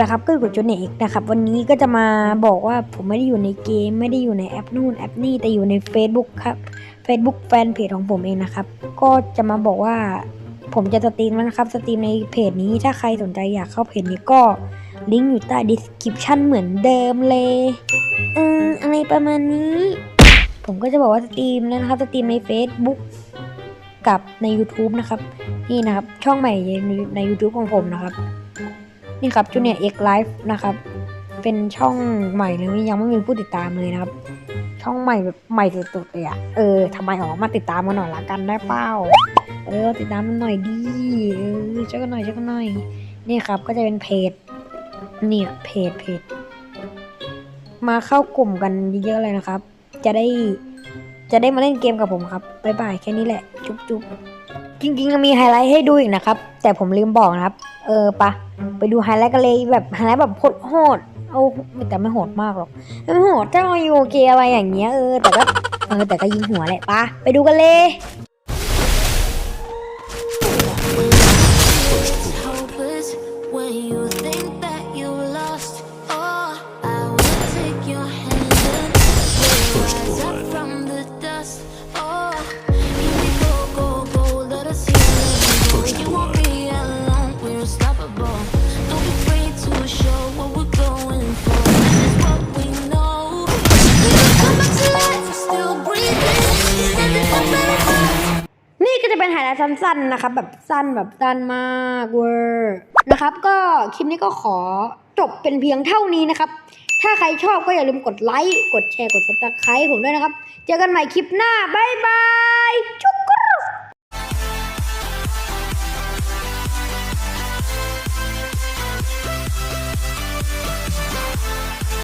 ละครับก็อยู่กับจูเนกนะครับวันนี้ก็จะมาบอกว่าผมไม่ได้อยู่ในเกม ไม่ได้อยู่ในแอปนู่นแอปนี่แต่อยู่ใน Facebook ครับ Facebook แฟนเพจของผมเองนะครับ ก็จะมาบอกว่าผมจะสตรีมแล้วนะครับสตรีมในเพจนี้ถ้าใครสนใจอยากเข้าเพจนี้ก็ลิงก์อยู่ใต้ description เหมือนเดิมเลยเอออะไรประมาณนี้ ผมก็จะบอกว่าสตรีมแล้วนะครับสตรีมใน Facebook กับใน YouTube นะครับ นี่นะครับช่องใหม่ในใน YouTube ของผมนะครับ นี่ครับจูเนียร์เอ็กไลฟ์นะครับเป็นช่องใหม่เลยยังไม่มีผู้ติดตามเลยนะครับ ช่องใหม่แบบใหม่สุดๆเลยอะเออทำไมออกมาติดตามกันหน่อยละกันได้เปล่าเออติดตามมันหน่อยดีเออช่วยกันหน่อยช่วยกันหน่อยนี่ครับก็จะเป็นเพจเนี่ยเพจเพจมาเข้ากลุ่มกันเยอะๆเลยนะครับ จะได้จะได้มาเล่นเกมกับผมครับบ๊ายบายแค่นี้แหละ จุ๊บจุ๊บ จริงๆยังมีไฮไลท์ให้ดูอีกนะครับ แต่ผมลืมบอกนะครับ เออปะไปดูไฮไลท์กันเลยแบบไฮไลท์แบบโหดๆเอาแต่ไม่โหดมากหรอกไม่โหดถ้ามาอยู่เกอะไรอย่างเงี้ยเออแต่ก็เออแต่ก็ยิงหัวแหละปะไปดูกันเลย จะเป็นไฮไลท์สั้นๆนะครับ แบบสั้นแบบสั้นมากเวอร์นะครับ ก็คลิปนี้ก็ขอจบเป็นเพียงเท่านี้นะครับ ถ้าใครชอบก็อย่าลืมกดไลค์ กดแชร์ กดซับสไครต์ผมด้วยนะครับ เจอกันใหม่คลิปหน้า บ๊ายบาย จุ๊ก